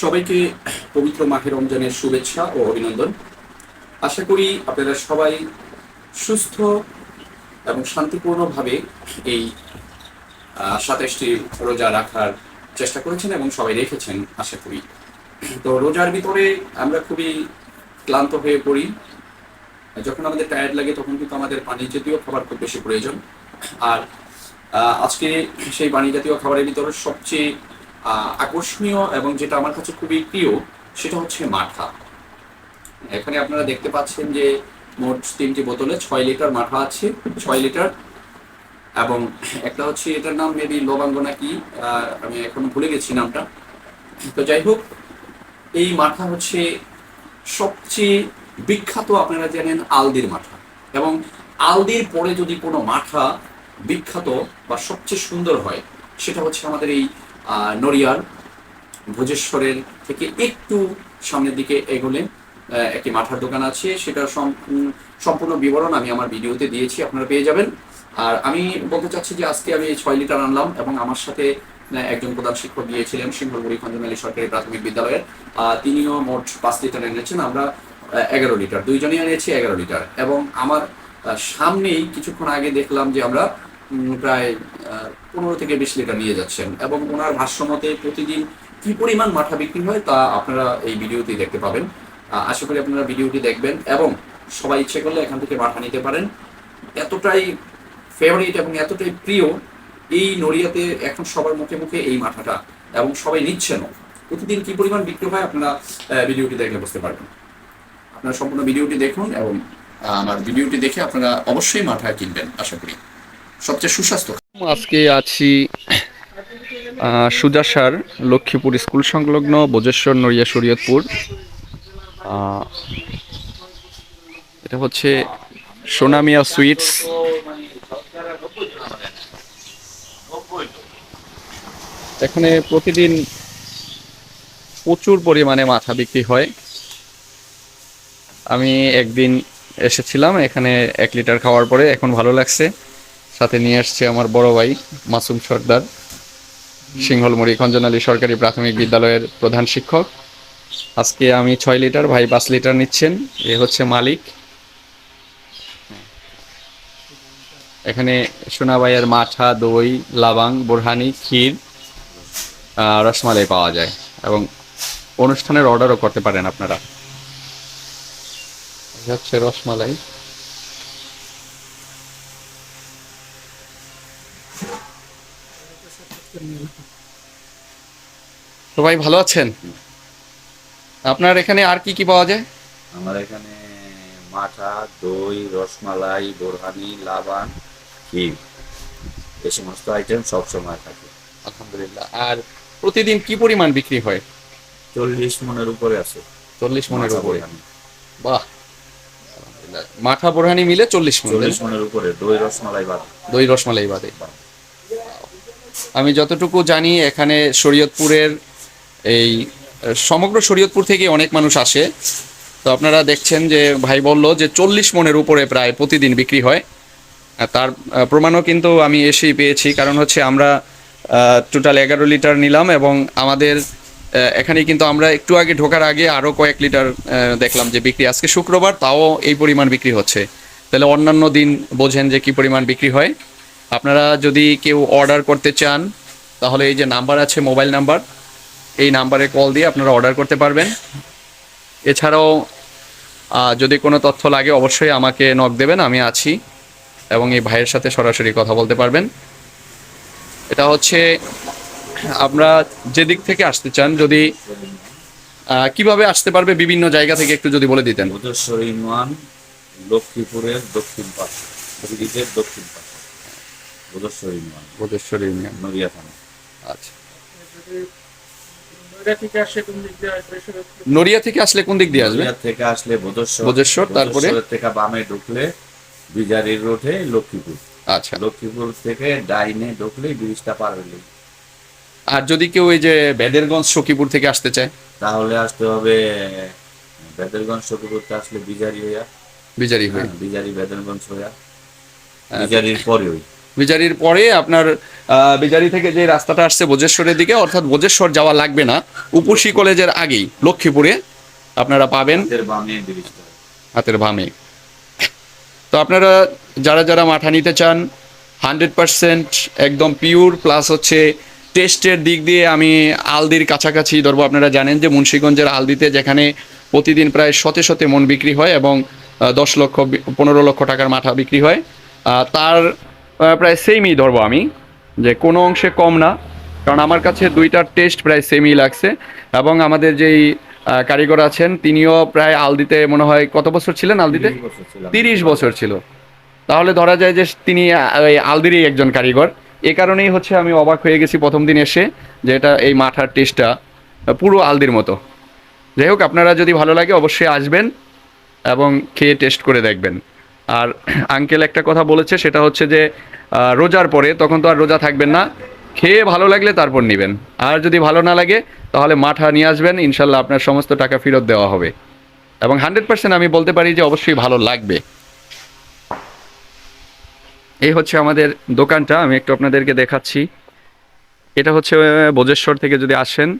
সবাইকে পবিত্র মাহের রমজানের শুভেচ্ছা ও অভিনন্দন। আশা করি আপনারা সবাই সুস্থ এবং শান্তিপূর্ণভাবে এই সাতাশটি রোজা রাখার চেষ্টা করেছেন এবং সবাই রেখেছেন, আশা করি। তো রোজার ভিতরে আমরা খুবই ক্লান্ত হয়ে পড়ি। যখন আমাদের টায়ার্ড লাগে তখন কিন্তু আমাদের পানি জাতীয় খাবার খুব বেশি প্রয়োজন। আর আজকে সেই পানি জাতীয় খাবারের ভিতরে সবচেয়ে আকর্ষণীয় এবং যেটা আমার কাছে খুবই প্রিয়, সেটা হচ্ছে মাঠা। এখানে আপনারা দেখতে পাচ্ছেন যে মোট তিনটি বোতলে ছয় লিটার মাঠা আছে, ছয় লিটার। এবং একটা হচ্ছে এটার নাম মেবি লবাঙ্গ নাকি আমি এখন ভুলে গেছি নামটা। তো যাই হোক, এই মাঠা হচ্ছে সবচেয়ে বিখ্যাত আপনারা জানেন আলদির মাঠা। এবং আলদির পরে যদি কোনো মাঠা বিখ্যাত বা সবচেয়ে সুন্দর হয়, সেটা হচ্ছে আমাদের এই নড়িয়ার ভোজেশ্বরের থেকে একটু সামনের দিকে এগোলে একটি মাঠার দোকান আছে। সেটা সম- সম্পূর্ণ বিবরণ আমি আমার ভিডিওতে দিয়েছি, আপনারা পেয়ে যাবেন। আর আমি বলতে চাচ্ছি যে আজকে আমি ছয় লিটার আনলাম এবং আমার সাথে একজন প্রধান শিক্ষক গিয়েছিলেন সিংহলগুড়ি খঞ্জনালী সরকারি প্রাথমিক বিদ্যালয়ের। তিনিও মোট পাঁচ লিটার এনেছেন, আমরা এগারো লিটার, দুইজনই এনেছি এগারো লিটার। এবং আমার সামনেই কিছুক্ষণ আগে দেখলাম যে আমরা প্রায় পনেরো থেকে বিশ লিটার নিয়ে যাচ্ছেন। এবং ওনার ভাষ্যমতে প্রতিদিন কি পরিমাণ মাঠা বিক্রি হয় তা আপনারা এই ভিডিওতে দেখতে পাবেন। আশা করি আপনারা ভিডিওটি দেখবেন এবং সবাই ইচ্ছে করলে এখান থেকে মাঠা নিতে পারেন। এতটাই ফেভারিট এবং এতটাই প্রিয় এই নড়িয়াতে এখন সবার মুখে মুখে এই মাঠাটা এবং সবাই নিচ্ছেনও। প্রতিদিন কি পরিমাণ বিক্রি হয় আপনারা ভিডিওটি দেখলে বুঝতে পারবেন। আপনারা সম্পূর্ণ ভিডিওটি দেখুন এবং আমার ভিডিওটি দেখে আপনারা অবশ্যই মাঠা কিনবেন, আশা করি। সবচেয়ে সুস্বাস্থ্য। আজকে আছি সুজাসার লক্ষ্মীপুর স্কুল সংলগ্ন বোজেশ্বর নড়িয়া শরীয়তপুর। এটা হচ্ছে সোনামিয়া সুইটস। এখানে প্রতিদিন প্রচুর পরিমাণে মাথা বিক্রি হয়। আমি একদিন এসেছিলাম, এখানে এক লিটার খাওয়ার পরে এখন ভালো লাগছে। সাথে নিয়ে আসছে আমার বড় ভাই, মাসুম সর্দার। সিংহলমুড়ি খঞ্জনালী সরকারি প্রাথমিক বিদ্যালয়ের প্রধান শিক্ষক। আজকে আমি ছয় লিটার, ভাই পাঁচ লিটার নিচ্ছেন। এ হচ্ছে মালিক। এখানে সোনাবাইয়ের মাঠা, দই, লাবাং, বোরহানি, ক্ষীর রসমালাই পাওয়া যায় এবং অনুষ্ঠানের অর্ডারও করতে পারেন আপনারা। হচ্ছে রসমালাই। সবাই ভালো আছেন? আপনার এখানে আর কি কি পাওয়া যায়? আমার এখানে মাঠা দই রসমালাই বোরহানি লাবান ক্ষীর এই সমস্ত আইটেম সবসময় থাকে। আলহামদুলিল্লাহ। আর প্রতিদিন কি পরিমাণ বিক্রি হয়? চল্লিশ মনের উপরে আছে। চল্লিশ মনের উপরে। বাহ। মাঠা বোরহানি মিলে চল্লিশ মন চল্লিশ মনের উপরে। দই রসমালাই বাদ। দই রসমালাই বাদে। আমি যতটুকু জানি এখানে শরীয়তপুরের এই সমগ্র শরীয়তপুর থেকে অনেক মানুষ আসে। তো আপনারা দেখছেন যে ভাই বলল যে চল্লিশ মনের উপরে প্রায় প্রতিদিন বিক্রি হয়। তার প্রমাণও কিন্তু আমি এসেই পেয়েছি। কারণ হচ্ছে আমরা টোটাল এগারো লিটার নিলাম এবং আমাদের এখানে কিন্তু আমরা একটু আগে ঢোকার আগে আরও কয়েক লিটার দেখলাম যে বিক্রি। আজকে শুক্রবার, তাও এই পরিমাণ বিক্রি হচ্ছে। তাহলে অন্যান্য দিন বোঝেন যে কি পরিমাণ বিক্রি হয়। আপনারা যদি কেউ অর্ডার করতে চান, তাহলে এই যে নাম্বার আছে মোবাইল নাম্বার এই নাম্বারে কল দিয়ে আপনারা অর্ডার করতে পারবেন। এছাড়াও যদি কোনো তথ্য লাগে অবশ্যই আমাকে নক দেবেন আমি আছি। এবং এই ভাইয়ের সাথে সরাসরি কথা বলতে পারবেন। এটা হচ্ছে আমরা যে দিক থেকে আসতে চান যদি কীভাবে আসতে পারবে বিভিন্ন জায়গা থেকে একটু যদি বলে দিতেন। ইউনিয়ন লক্ষ্মীপুরের দক্ষিণ পাশে ব্রিজের দক্ষিণ পাশে বুধেশ্বর ইউনিয়ন। বোধেশ্বর ইউনিয়ন। নদিয়া থানা। আচ্ছা। নড়িয়া থেকে আসলে কোন দিক দিয়ে আসবে? থেকে আসলে বুধেশ্বর বুধেশ্বর, তারপরে? থেকে বামে ঢুকলে বিজারির রোডে লক্ষ্মীপুর। আচ্ছা। লক্ষ্মীপুর থেকে ডাইনে ঢুকলে ব্রিজটা পার হইলেই আর যদি কেউ এই যে বেদেরগঞ্জ সখীপুর থেকে আসতে চায়? তাহলে আসতে হবে বেদরগঞ্জ সখীপুরতে আসলে বিজারি হইয়া। বিজারি হয়ে হ্যাঁ, বিজারি বেদরগঞ্জ হইয়া। বিজারির পরে ওই বেজারির পরে আপনার বেজারি থেকে যে রাস্তাটা আসছে বোজেশ্বরের দিকে অর্থাৎ বোজেশ্বর যাওয়া লাগবে না। উপসী কলেজের আগেই লক্ষ্মীপুরে আপনারা পাবেন। হাতের বামে তো আপনারা যারা যারা মাঠা নিতে চান হান্ড্রেড পারসেন্ট একদম পিওর প্লাস হচ্ছে টেস্টের দিক দিয়ে আমি আলদির কাছাকাছি ধরবো। আপনারা জানেন যে মুন্সীগঞ্জের আলদিতে যেখানে প্রতিদিন প্রায় শতে শতে মন বিক্রি হয় এবং দশ লক্ষ পনেরো লক্ষ টাকার মাঠা বিক্রি হয়। তার প্রায় সেমই ধরবো আমি যে কোনো অংশে কম না কারণ আমার কাছে দুইটার টেস্ট প্রায় সেমই লাগছে এবং আমাদের যেই কারিগর আছেন তিনিও প্রায় আলদিতে মনে হয় কত বছর ছিলেন আলদিতে? তিরিশ বছর ছিল। তাহলে ধরা যায় যে তিনি ওই আলদিরই একজন কারিগর। এ কারণেই হচ্ছে আমি অবাক হয়ে গেছি প্রথম দিন এসে যে এটা এই মাঠার টেস্টটা পুরো আলদির মতো। যাই হোক আপনারা যদি ভালো লাগে অবশ্যই আসবেন এবং খেয়ে টেস্ট করে দেখবেন। আর আঙ্কেল একটা কথা বলেছে, সেটা হচ্ছে যে রোজার পরে তখন তো আর রোজা থাকবেন না, খেয়ে ভালো লাগলে তারপর নেবেন। আর যদি ভালো না লাগে, তাহলে মাঠা নিয়ে আসবেন, ইনশাল্লাহ আপনার সমস্ত টাকা ফেরত দেওয়া হবে। এবং হান্ড্রেড পার্সেন্ট আমি বলতে পারি যে অবশ্যই ভালো লাগবে। এই হচ্ছে আমাদের দোকানটা, আমি একটু আপনাদেরকে দেখাচ্ছি। এটা হচ্ছে বোজেশ্বর থেকে যদি আসেন